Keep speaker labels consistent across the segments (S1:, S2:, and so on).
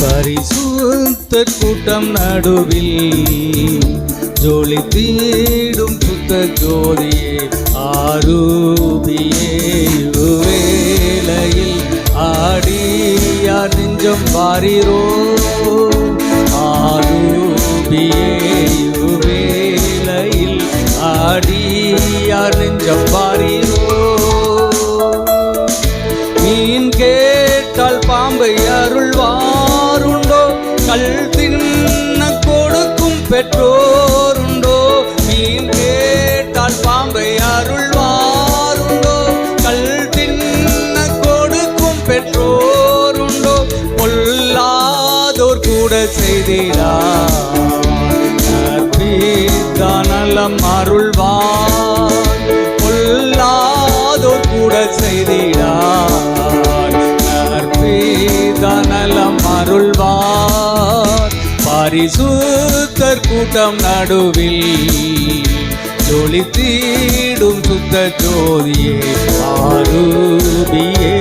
S1: பரிசுத்த கூட்டம் நடுவில் ஜோலி தீடும் புத்த ஜோதியே ஆரூபியே வேளையில் ஆடியார் நெஞ்சம் பாரிரோ ஆரூபியே. பால் தின்ன கொடுக்கும் பெற்றோருண்டோ? மீன் கேட்டால் பாம்பை அருள்வாருண்டோ? கல் தின்ன கொடுக்கும் பெற்றோருண்டோ? பொல்லாதோர் கூட செய்தீரா? பரிசுத்தர் கூட்டம் நடுவில் ஜொலி தீடும் சுத்த ஜோதியே ஆரூபியே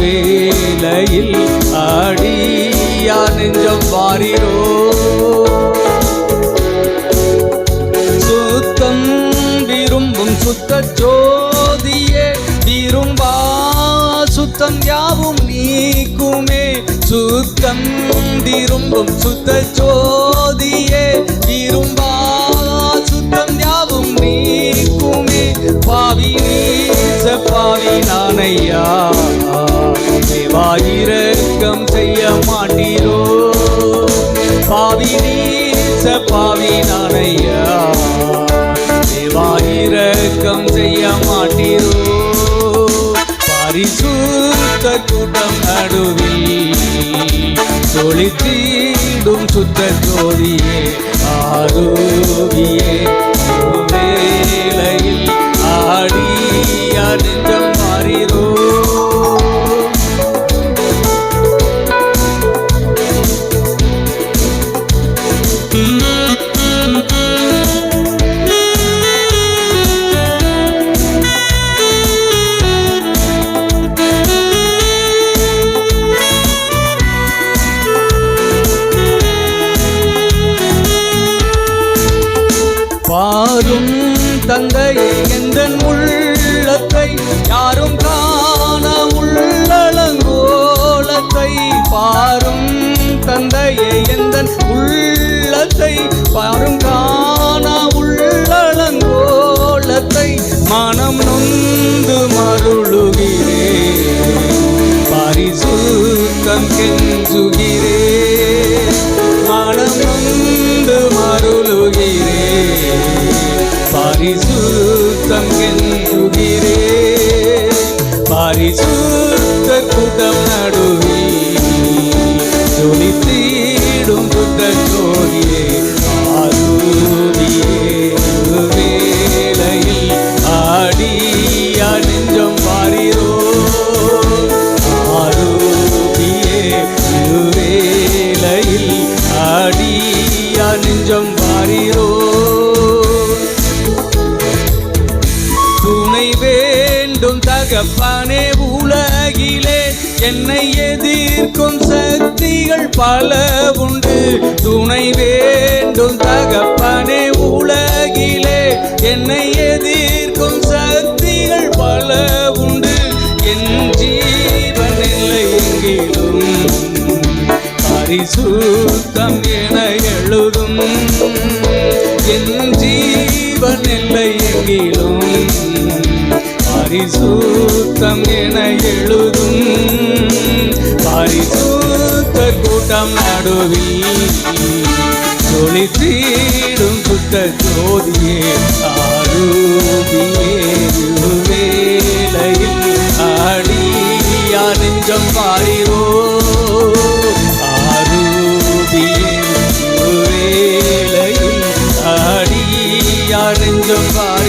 S1: வேலையில் அடியா நெஞ்சம் வாரிரோ. சுத்தம் விரும்பும் சுத்த ஜோதியே விரும்பா சுத்தம் யாவும் சுத்தம் விரும்பும் சுத்த ஜோதியே விரும்பா சுத்தம் யாவும் நீக்குமே. பாவி நீச பாவி நானையா தேவாயிரக்கம் செய்ய மாட்டீரோ. பாவி நீச பாவி நானையா தேவாயிரக்கம் செய்ய மாட்டீரோ. பரிசுத்த கூட்டம் நடுவில் ஒளி தீடும் சுத்த ஜோதியே. தந்தையே எந்த உள்ளத்தை? யாரும் காண உள்ளளங்கோலத்தை பாரும் தந்தையே எந்த உள்ளத்தை? பாரும் காண உள்ளளங்கோலத்தை மனம் நொந்து மருளுகிறே. பரிசுத்தம் கெஞ்சுகிறே. பரிசுத்தம் என்கிறே பரிசுத்த கூட்டம் நடுவில் ஜொலித்தீடும் புத்த ஜோதியே ஆரூதியே நெஞ்சம் என்னை எதிர்க்கும் சக்திகள் பல உண்டு. துணை வேண்டும் தகப்பனே உலகிலே. என்னை எதிர்க்கும் சக்திகள் பல உண்டு. என் ஜீவன் இல்லை எங்கிலும் பரிசுத்தம் என எழுதும். என் ஜீவன் இல்லை எங்கிலும் பரிசுத்தம் என எழுதும். பரிசுத்த கூட்டம் நடுவில் சொலித்தீடும் சுத்த ஜோதியே ஆரூபியே வேலையில் ஆடியா நெஞ்சம் பாரிரோ ஆரூபியே வேலையில் ஆடியா நெஞ்சம் பாரி